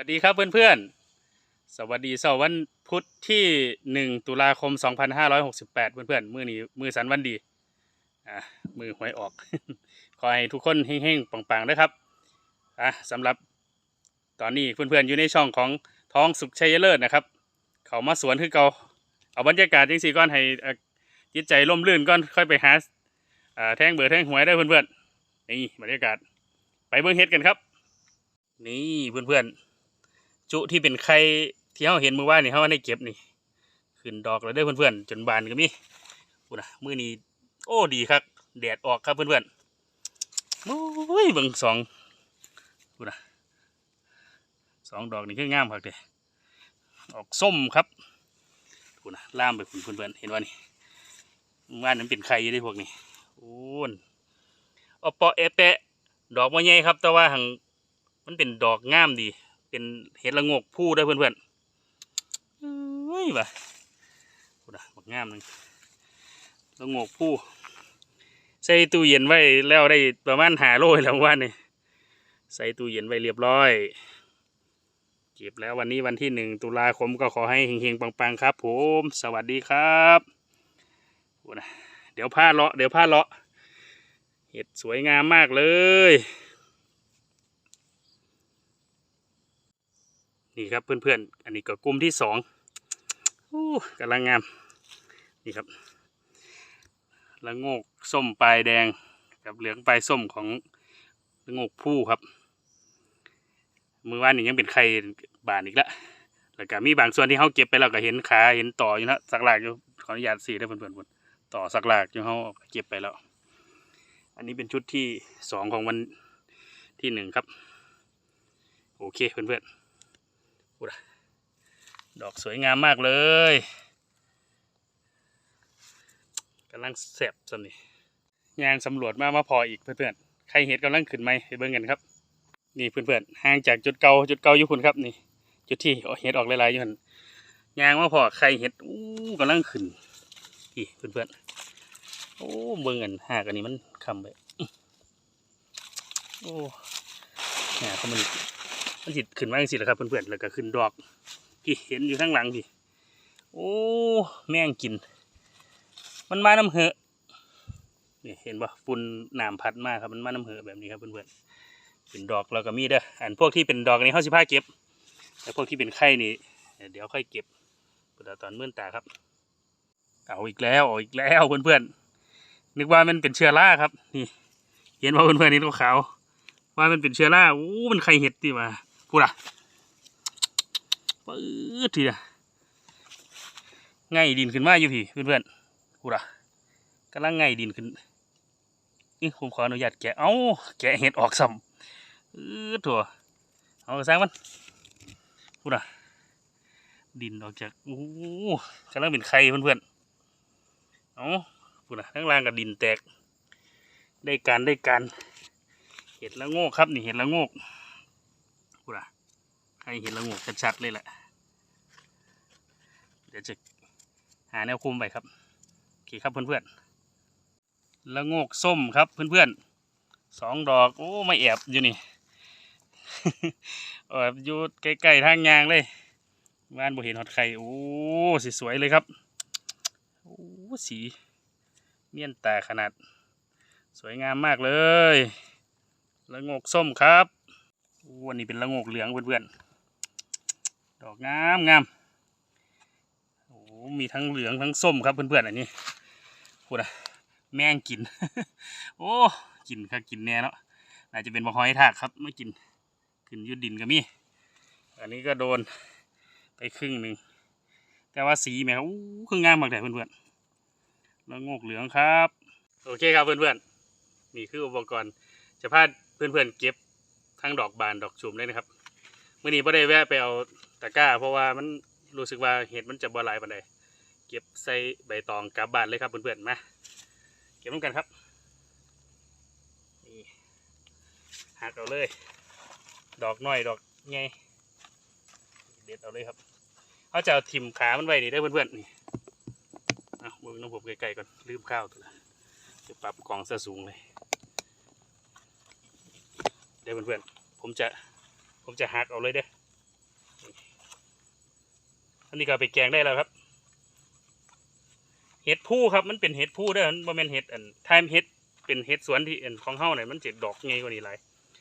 สวัสดีครับเพื่อนๆ สวัสดีเสาร์วันพุธที่หนึ่งตุลาคมสองพันห้าร้อยหกสิบแปดเพื่อนๆ มือนี้มือสันวันดี อะมือหวยออก ขอให้ทุกคนเฮงๆปังๆนะครับ อะสำหรับตอนนี้เพื่อนๆ อยู่ในช่องของท้องสุขชัยเลิศนะครับ เขามาสวนคือเกาเอาบรรยากาศจังสีก่อนให้อ่อจิตใจร่มรื่นก่อนค่อยไปหาอ่าแท่งเบอร์แท่งหวยได้อเพื่อนๆ นี่บรรยากาศ ไปเบิ่งเฮ็ดกันครับ นี่เพื่อนๆ จุที่เป็นไข่ที่เขาเห็นมือว่านี่เขาได้เก็บนี่ขึ้นดอกแล้วได้เพื่อนๆจนบานก็มีพูนะมือนี้โอ้ดีครับแดดออกครับเพื่อนๆโอ้ยเบิ่งสองพูนะสองดอกนี่คืองามครับเด้ออกส้มครับพูนะล่ามไปคุณเพื่อนๆเห็นว่านี่มือว่านนั้นเป็นไข่อยู่ได้พวกนี้โอ้นเอาปาะเอะแปะดอกมะใหญ่ครับ แต่ว่าหังมันเป็นดอกงามดี เป็นเห็ดละงกผู้ได้อเพื่อนๆเฮ้ยว่ะพูดอะบักงามหนึงละงกผู้ใส่ตู้เย็นไว้แล้วได้ประมาณหาโลแล้วเมื่อวันนี่ใส่ตู้เย็นไว้เรียบร้อยเก็บแล้ววันนี้วันที่หนึ่งตุลาคมก็ขอให้เฮงๆปังๆครับ ผมสวัสดีครับพูดนะเดี๋ยวผ้าเลาะเดี๋ยวผ้าเลาะเห็ดสวยงามมากเลย นี่ครับเพื่อนๆ อันนี้ก็กลุ่มที่สองอู้กำลังงาม นี่ครับละโงกส้มปลายแดงกับเหลืองปลายส้มของละโงกผู้ครับ มือว่านนี่ยังเป็นไข่บานอีกแล้วแล้วก็มีบางส่วนที่เขาเก็บไปแล้วก็เห็นขาเห็นต่ออยู่นะสักหลากอยู่ขออนุญาตสีได้เพื่อนๆต่อสักหลากอยู่เขาเก็บไปแล้ว อันนี้เป็นชุดที่สองของวันที่หนึ่งครับ โอเคเพื่อนๆพู ดอะดอกสวยงามมากเลยกำลังแสบสนี่ยางสำรวจมามาพออีกเพื่อนๆ ใครเห็ดกำลังขึ้นไหมไปเบิ่งกันครับ นี่เพื่อนๆ ห่างจากจุดเก่าจุดเก่าอยู่คุณครับนี่ จุดที่เห็ดออกหลายๆอยู่หันยางมาพอใครเห็ดอู้กำลังขึ้นนี่เพื่อนๆ โอ้เบิ่งอันหากอันนี้มันคำไปอื้อโอ้หาเขามัน มันสิขึ้นมาจังสิแหละครับเพื่อนๆแล้วก็ขึ้นดอกพี่เห็นอยู่ข้างหลังพี่โอ้แม่งกิน มันมาน้ำเหอะนี่เห็นปะฝุ่นน้ำพัดมากครับมันมาน้ำเหอะแบบนี้ครับเพื่อนๆเป็นดอกเราก็มีเด้ออันพวกที่เป็นดอกนี้เขาสิผ้าเก็บแต่พวกที่เป็นไข่นี่เดี๋ยวค่อยเก็บตอนเมื่อนตาครับ เอาอีกแล้วเอาอีกแล้วเพื่อนๆนึกว่ามันเป็นเชื้อราครับนี่เห็นว่าเพื่อนๆนี่ตัวขาวว่ามันเป็นเชื้อราอู้มันไข่เห็ดดีว่า พูดอะปื๊ดทีอะง่ายดินขึ้นมาอยู่พี่เพื่อนๆพูดอะกำลังง่ายดินขึ้นนี่ผมขออนุญาตแกะเอาแกะเห็ดออกซ้ำออถั่วเอาสร้างมันพูดอะดินออกจากโอ้กำลังเป็นไข่เพื่อนๆเอาพูดนะข้างล่างกับดินแตก ได้การได้การเห็ดละโงกครับนี่เห็ดละโงก พูดนะใครเห็ดละงกชัดๆเลยแหละ เดี๋ยวจะหาแนวคุมไปครับโอเคครับเพื่อนๆละงกส้มครับเพื่อนๆสองดอกโอ้ไม่แอบอยู่นี่แอบอยู่ใกล้ๆทางยางเลยบ้านบ่เห็นหอดไข่โอ้สีสวยเลยครับโอ้สีเมียนตาขนาด สวยงามมากเลยละงกส้มครับ วันนี้เป็นละโงกเหลืองเพื่อนๆ ดอกงามงามโอ้มีทั้งเหลืองทั้งส้มครับเพื่อนๆอันนี้พูดอะแมงกิน โอ้กินค่ะกินแน่เนาะอาจจะเป็นบะฮอยทากครับไม่กินขึ้นยุดดินก็มีอันนี้ก็โดนไปครึ่งหนึ่งแต่ว่าสีแม่งอู้คืองามมากเลยเพื่อนๆแล้วงกเหลืองครับ โอเคครับเพื่อนๆนี่คืออุปกรณ์จะพาเพื่อนๆเก็บ ทั้งดอกบานดอกชุมเลยนะครับเมื่อนี้ไ่ได้แวะไปเอาตะกร้า เพราะว่ามันรู้สึกว่าเห็ดมันจะบ่หลายปานใดเก็บใส่ใบตองกลับบ้านเลยครับเพื่อนๆมาเก็บน้ำกันครับนี่หักเอาเลย ดอกน้อยดอกใหญ่เด็ดเอาเลยครับเขาจะเอาทิมขามันไว้นี่ได้เพื่อนๆนี่เอามือน้องผมไกลๆก่อนลืมข้าวตัวละจะปรับกล่องซะสูงเลย ได้อเพื่อนๆผมจะผมจะหักเอาเลยเด้ออันนี้ก็ไปแกงได้แล้วครับ เห็ดผู้ครับมันเป็นเห็ดผู้ด้อมันบ่แม่นเห็ดอันไทม์เห็ดเป็นเห็ดสวนที่อันของเฮาเนี่ยมันเจะดอกไงกว่านี้หลาย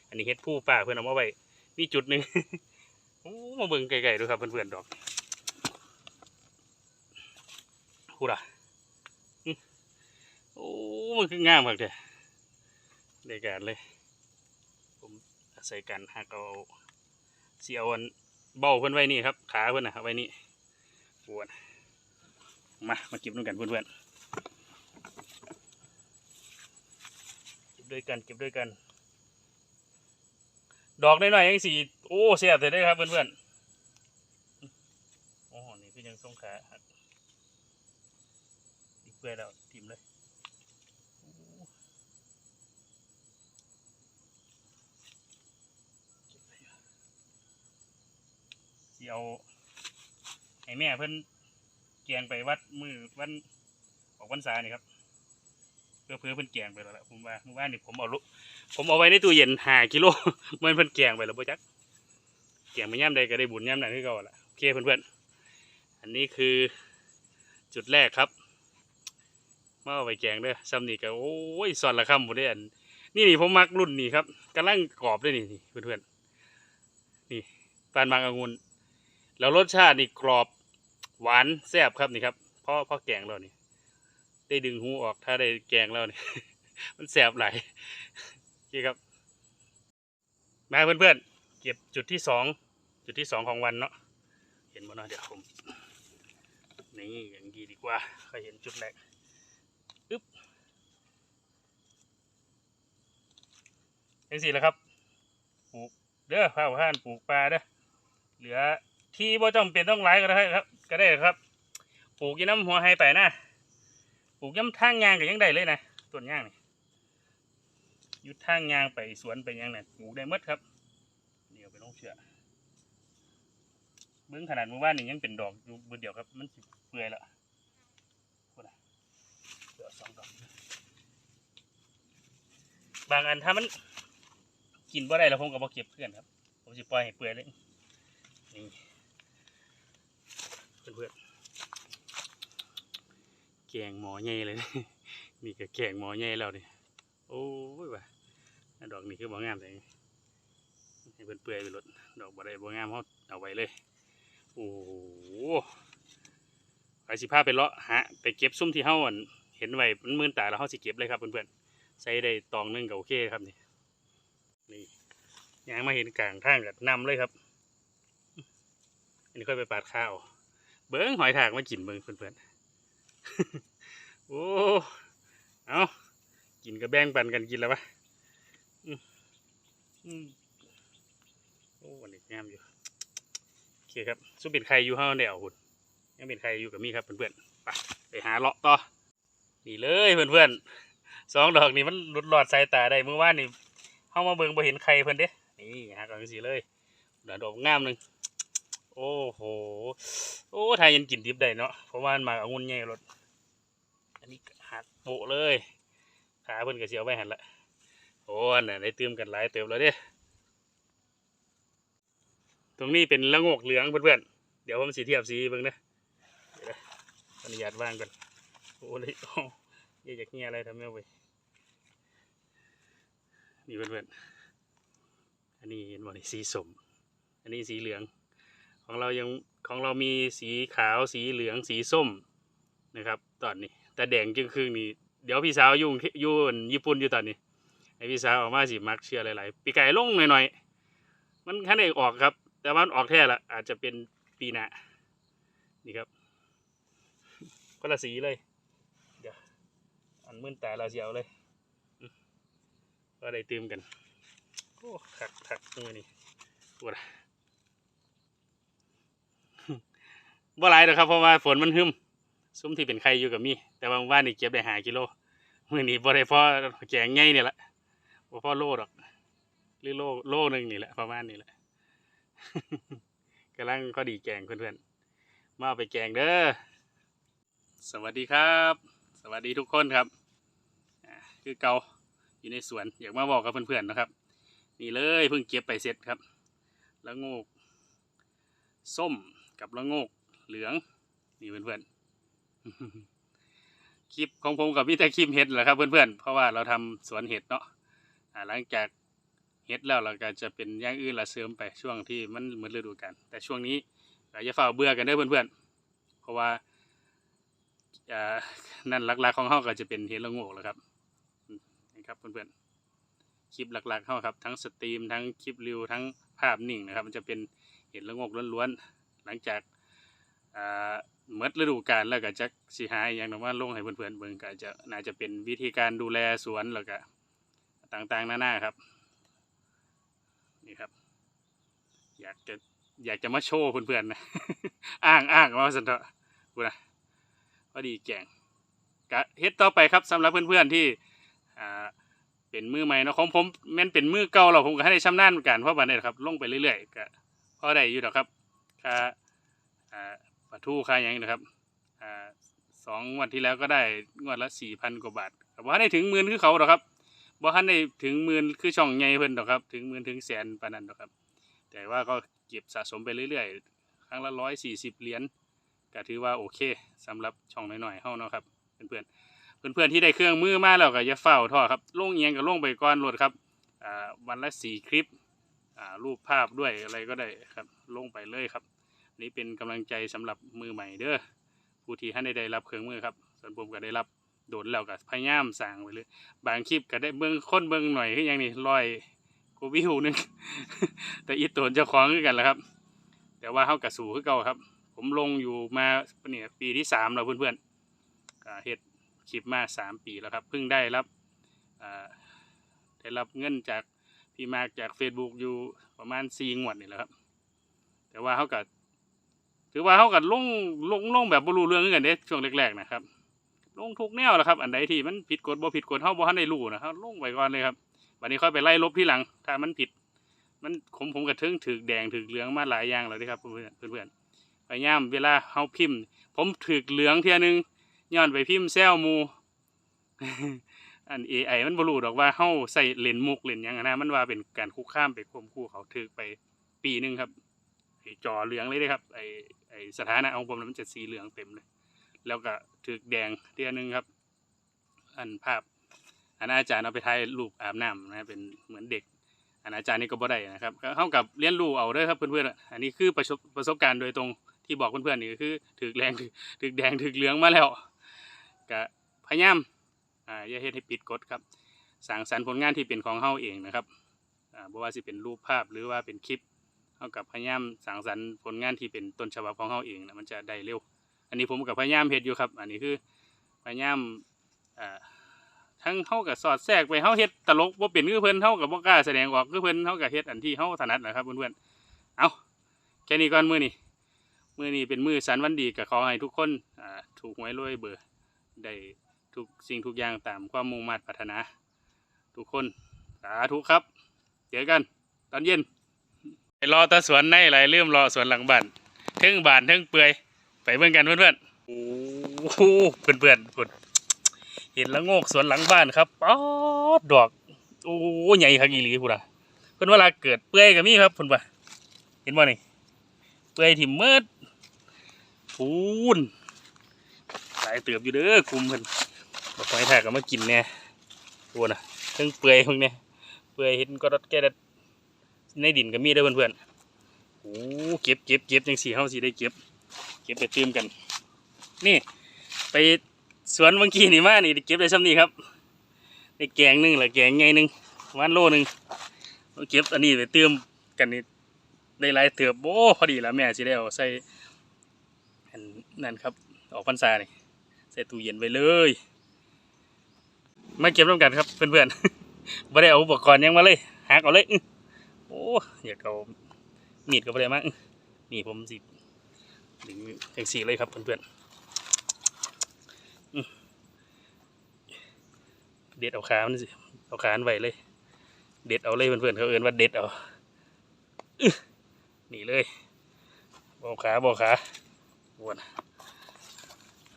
อันนี้เห็ดผู้ป่าเพื่อนเอามาไว้มีจุดหนึ่งโอ้มาเบิ่งไกลๆดูครับเพื่อนๆดอกหูล่ะโอ้มันคืองามมากเลยในการเลย ผมอาศัยการหักเอาเสียวันเบ้าเพื่อนไว้นี่ครับ ขาเพื่อนนะเอาไว้นี่ปวดมา มาเก็บด้วยกันเพื่อนๆเก็บด้วยกันเก็บด้วยกัน ดอกน้อยๆยังสีโอ้เสียบเสร็จได้ครับเพื่อนๆโอ้โหนี่คือยังทรงขาหักอีกเพื่อแล้วทิมเลยโอ้เก็บไปอยู่ สิเอาให้แม่เพิ่นแกงไปวัดมือวันออกวันษานี่ครับเพื่อเพื่อเพิ่นแกงไปแล้วล่ะผมว่าเมื่อวานนี่ผมเอาลุผมเอาไว้ในตู้เย็นห้ากิโลเมื่อเพิ่นแกงไปแล้วบ่จักแกงไปย่ำใดก็ได้บุญย่ำนั้นคือเก่าล่ะโอเคเพื่อนๆอันนี้คือจุดแรกครับเมาเอาไปแกงเด้อซ้ำนี่ก็โอ้ยสอนละคำหมดได้อันนี่นี่ผมมักรุ่นนี้ครับกำลังกรอบด้วยนี่เพื่อนๆนี่ปานมังองุ่น แล้วรสชาตินี่กรอบหวานแซ่บครับนี่ครับเพราะเพราะแกงแล้วนี่ ได้ดึงหูออกถ้าได้แกงแล้วนี่ มันแสบไหลายโอเคครับ มาเพื่อนๆเก็บจุดที่สองจุดที่สองของวันเนาะเห็นบ่เนาะเดี๋ยวผมนี่อย่างดีดีกว่าใครเห็นจุดแรกอึ๊บยังสี่แล้วครับปลูกเด้อข้าวข้านปลูกปลาเด้อเหลือ ที่บ่จำเป็นต้องหลายก็ได้ครับ ก็ได้ครับ ปลูกยี่น้ำหัวไฮไปนะปลูกย่ำทางยางก็ยังได้เลยนะต้นยางนี่ยุดทางยางไปสวนไปยังเนี่ยปลูกได้หมดครับเดี๋ยวไปลงเชือเบื้องขนาดมื่อวานนี่ยังเป็นดอกอยู่เบอเดียวครับ มันสิเปื่อยล้วพูดนะเดี๋ยวสองดอกบางอันถ้ามันกินบ่ได้แล้วผมก็บ่เก็บเพื่อนครับ ผมสิปล่อยให้เปื่อยเลยนี่ เพื่อนๆแกงหมอใหญ่เลย นี่ก็แกงหมอใหญ่แล้วนี่โอ้ยว่ะดอกนี่คือบ่งามเลยให้เพิ่นเปื่อยไปรดดอกบ่ได้บ่งามเฮาเอาไว้เลย โอ้โหไปสิพาไปเลาะหาไปเก็บซุ่มที่เฮาอั่นเห็นไว้มันมื่นตาแล้วเฮาสิเก็บเลยครับเพื่อนๆใส่ได้ตองนึงก็โอเคครับนี่นี่ยางมาเห็นกลางทางกับนำเลยครับ อันนี้ค่อยไปปาดข้าว เบิ้งหอยทากมากินเบิ้งเพื่อนๆโอ้เอากินก็แบ่งปันกันกินแล้วปะอืมอืมโอ้วันนี้งามอยู่โอเคครับซุปเป็นไข่อยู่ห้าเดียวหุ่นยังเป็นไข่อยู่กับมีครับเพื่อนๆไปไปหาเลาะต่อนี่เลยเพื่อนๆสองดอกนี่มันหลุดหลอดสายตาได้เมื่อวานนี่เข้ามาเบิ่งบ่เห็นไข่เพื่อนเด้นี่หากันสิเลยดอกงามหนึ่ง โอ้โห โอ้ไทยยังกินดิบได้เนาะ เพราะว่ามันมาเอางุ่นใหญ่รถ อันนี้หักโปะเลย ขาเพิ่นก็เสียวไว้หันละโอ้อันน่ะได้เติมกันหลายเติมแล้วเด้ตรงนี้เป็นละงกเหลืองเพื่อนๆ เดี๋ยวผมสีเทียบสีเบิ่งนะเดี๋ยวนะอนุญาตวางกันโอ้เลยโอ้ยอยากเงี้ยอะไรทำไม่เอาไปนี่เพื่อนๆ อันนี้เห็นบ่นี่สีสม อันนี้สีเหลือง ของเรายังของเรามีสีขาวสีเหลืองสีส้มนะครับ ตอนนี้ แต่แดงจึงครึ่งนี่เดี๋ยวพี่สาวยุ่งยู่นญี่ปุ่นอยู่ตอนนี้ให้พี่สาวออกมาสิมักเชื่อหลายๆปีไก่ลงหน่อยๆมันแค่ไหนออกครับ แต่ว่ามันออกแท้ละอาจจะเป็นปีหน้านี่ครับคนละสีเลยเดี๋ยวอันมื่นตาเราเสียวเลย ก็ได้เติมกันโอ้ขักขักตรงนี้ปวด บ่หลายหรอกครับเพราะว่าฝนมันหึมซุ้มที่เป็นไข่อยู่กับมี แต่ว่าเมื่อว่านนี่เก็บได้หากิโลมื้อนี้บ่ได้พอแกงใหญ่นี่แหละบ่พอโลดอกหรือโลโลหนึงนี่แหละประมาณนี้แหละกำลังก็ดีแกงเพื่อนๆ มาไปแกงเด้อ สวัสดีครับ สวัสดีทุกคนครับคือเกาอยู่ในสวนอยากมาบอกกับเพื่อนๆนะครับ นี่เลยเพิ่งเก็บไปเสร็จครับ แล้วโงก ส้มกับละโงก เหลือง นี่เพื่อนๆ คลิปของผมกับพี่แต่คลิปเห็ดแหละครับเพื่อนๆ เพราะว่าเราทำสวนเห็ดเนาะหลังจากเห็ดแล้วเราก็จะเป็นย่างอื่นละเสริมไปช่วงที่มันเหมือนฤดูกาลแต่ช่วงนี้เราจะเฝ้าเบื่อกันเด้อเพื่อนๆ เพราะว่าอ่านั่นหลักๆของเฮาก็จะเป็นเห็ดละงกแล้วครับนะครับเพื่อนๆ คลิปหลักๆเขาครับ ทั้งสตรีมทั้งคลิปรีวิวทั้งภาพนิ่งนะครับ มันจะเป็นเห็นละงกล้วนๆ หลังจาก อ่าเมดฤดูกาลแล้วก็จักสิหาอหย่างนั้นว่าลงให้เพื่อนๆเบิ่งก็จะน่าจะเป็นวิธีการดูแลสวนแล้วก็ต่างๆหน้านาครับนี่ครับ อยากจะอยากจะมาโชว์เพื่อนๆนะ อ้างอ้างว่าสันเถอะกูนะพอดีแก่งก็เฮ็ดต่อไปครับสำหรับเพื่อนๆที่อ่าเป็นมือใหม่เนาะของผมแม่นเป็นมือเก่าเราผมก็ให้ได้ชำนาญเหมือนกันเพราะบัดนี้ครับ ลงไปเรื่อยๆก็พอได้อยู่ดอกครับค่าอ่า ปลาทูค่าหยังนี่นะครับอ่าสองวันที่แล้วก็ได้งวดละสี่พันกว่าบาทแต่ว่าได้ถึงหมื่นคือเขาดอกครับบ่ทันได้ถึงหมื่นคือช่องใหญ่เพิ่นดอกครับ ถึงหมื่นถึงแสนปานนั้นดอกครับ แต่ว่าก็เก็บสะสมไปเรื่อยๆ ครั้งละร้อยสี่สิบเหรียญก็ถือว่าโอเคสำหรับช่องน้อยๆเฮาเนาะครับเพื่อนๆเพื่อนๆที่ได้เครื่องมือมาแล้วก็อย่าเฝ้าท่อครับลงเอียงก็ลงไปก่อนโหลดครับอ่าวันละสี่คลิปอ่ารูปภาพด้วยอะไรก็ได้ครับลงไปเลยครับ นี่เป็นกำลังใจสำหรับมือใหม่เด้อผู้ที่ท่านได้ได้รับเครื่องมือครับ ส่วนผมก็ได้รับโดนแล้วก็พยายามสั่งไปเลย บางคลิปก็ได้เบิ้งค้นเบิ้งหน่อยคืออย่างนี้ร้อยกว่าวิวนึงแต่อีตัวเจ้าของคือกันแหละครับ แต่ว่าเขากระสูคือเก่าครับ ผมลงอยู่มาเนี่ยปีที่สามแล้วเพื่อนๆเฮ็ดคลิปมาสามปีแล้วครับ เพิ่งได้รับอ่าได้รับเงินจากพี่มากจาก Facebook อยู่ประมาณสี่งวดนี่แหละครับ แต่ว่าเขาก็ ถือว่าเขาก็ลงลงลงแบบบรูเรื่องคือกันเด้ช่วงแรกๆนะครับ ลงทุกแนวแหละครับ อันใดที่มันผิดกฎบ่ผิดกฎเขาบ่ทันได้รู้นะครับลงไปก่อนเลยครับวันนี้ค่อยไปไล่ลบที่หลัง ถ้ามันผิด มันผมผมกระทึงถือแดงถือเหลืองมาหลายอย่างแล้วเด้ครับเพื่อนเพื่อนๆพยายามเวลาเขาพิมพ์ ผมถือเหลืองเทียนึงย้อนไปพิมพ์แซวมูอัน AI มันบรูดอกว่าเฮาใส่เลนมุกเลนยังนะมันว่าเป็นการคุกคามไปข่มขู่เขาถึกไปปีหนึงครับ จอเหลืองเลยเด้ครับไอ้ไอ้สถานะของผมมันจะสีเหลืองเต็มเลย แล้วก็ถึกแดงเทียหนึงครับ อันภาพอันอาจารย์เอาไปถ่ายรูปอาบน้ำนะเป็นเหมือนเด็กอันอาจารย์นี่ก็บ่ได้นะครับก็เท่ากับเรียนรู้เอาเด้อครับเพื่อนๆอันนี้คือประสบประสบการณ์โดยตรงที่บอกเพื่อนๆนี่คือถึกแรงถึกแดงถึกเหลืองมาแล้วก็พยายามอ่าอย่าเฮ็ดให้ผิดกฎครับสร้างสรรค์ผลงานที่เป็นของเฮาเองนะครับอ่าบ่ว่าสิเป็นรูปภาพหรือว่าเป็นคลิป เฮากับพยายามสร้างสรรค์ผลงานที่เป็นต้นฉบับของเฮาเองนะมันจะได้เร็ว อันนี้ผมกับพยายามเฮ็ดอยู่ครับ อันนี้คือพยายามอ่าทั้งเฮากับสอดแทรกไปเฮาเฮ็ดตลกบ่เป็นคือเพิ่นเฮากับบ่กล้าแสดงออกคือเพิ่นเฮาก็เฮ็ดอันที่เฮาถนัดนะครับเพื่อนๆเอาแค่นี้ก่อนมื้อนี้มือนี้เป็นมือสันวันดีก็ขอให้ทุกคนถูกหวยรวยเบอร์ได้ทุกสิ่งทุกอย่างตามความมุ่งมั่นปรารถนา ทุกคนสาธุครับ เจอกันตอนเย็น รอตาสวนในไรลืมรอสวนหลังบ้านเทิงบานเทิงเปื่อยไปเบิ่งกันเพื่อนๆโอ้โหเพื่อนเพื่อนๆพุ่นเห็นละโงกสวนหลังบ้านครับป๊อดดอกโอ้ใหญ่คักอีหลีพุ่นอะเพิ่อนเวลาเกิดเปื่อยก็มีครับพุ่นปะเห็นบ่นี่เปื่อยถิ่มมืดพูนหลายเติบอยู่เด้อคุมเพิ่อนบอกไม้แทกก็มากินแน่ตัวน่ะเพิ่งเปื่อยเพิ่งเนี่ยเปื่อยเห็นก็รดแก่ดัด ในดินก็มีเด้เพื่อนๆโอ้เก็บเก็บเก็บจังสี่เฮาสิได้เก็บ เก็บไปตื้มกัน นี่ ไปสวนเมื่อกี้นี่มานี่ได้เก็บได้ซ้ำนี่ครับได้แกงหนึงหรือแกงไงหนึงวันโลหนึงเก็บอันนี้ไปตื้มกันนี่ได้หลายเติบโอ้พอดีแล้วแม่สิได้เอาใส่นั่นครับ ออกพรรษานี่ใส่ตู้เย็นไว้เลยมาเก็บร่วมกันครับเพื่อนๆไม่ได้เอาอุปกรณ์ยังมาเลยหักเอาเลย โอ้อยากเอามีดก็ไม่ได้มาอื้อนี่ผมสิดึงแท็กซี่เลยครับเพื่อนๆเด็ดเอาขามันสิเอาขานไว้เลย เด็ดเอาเลยเพื่อนๆเขาเอื่นว่าเด็ดเอาอื้อนี่เลยบอกขาบอกขาวน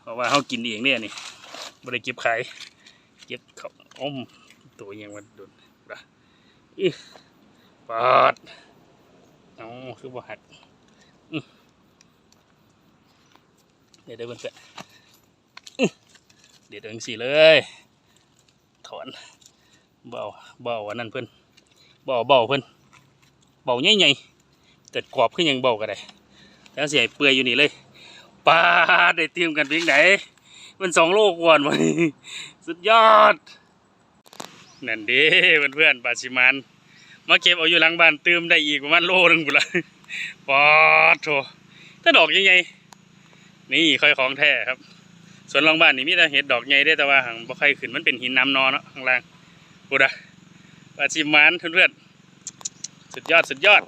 เพราะว่าเขากินเองเนี่ยนี่บริเก็บขายเก็บเขาอมตัวยังมันโดนนะอื้อ ปาดเอาคือบ่หักอื้อดี๋ยวได้เพื่อนๆอื้อเดี๋ยวเดินสีเลย ถอน เบาเบาอันนั้นเพื่อนเบาเบาเพื่อนเบาใหญ่ๆแต่กรอบขึ้นยังเบาก็ได้แล้วเสียเปื่อยอยู่นี่เลยปลาได้เตรียมกันเพียงไหนมันสองโลกวนวันนี้สุดยอด นั่นเด้เพื่อนๆปาชิมัน มาเก็บเอาอยู่หลังบ้านเติมได้อีกประมาณโลนึงบุละปอดโถถ้าดอกใหญ่ๆนี่ค่อยของแท้ครับ ส่วนหลังบ้านนี่มีแต่เห็ดดอกใหญ่ได้แต่ว่าหางบ่ค่อยขึ้นมันเป็นหินน้ำนอเนาะข้างล่างกูดะปลาชิมันเพื่อนๆสุดยอดสุดยอด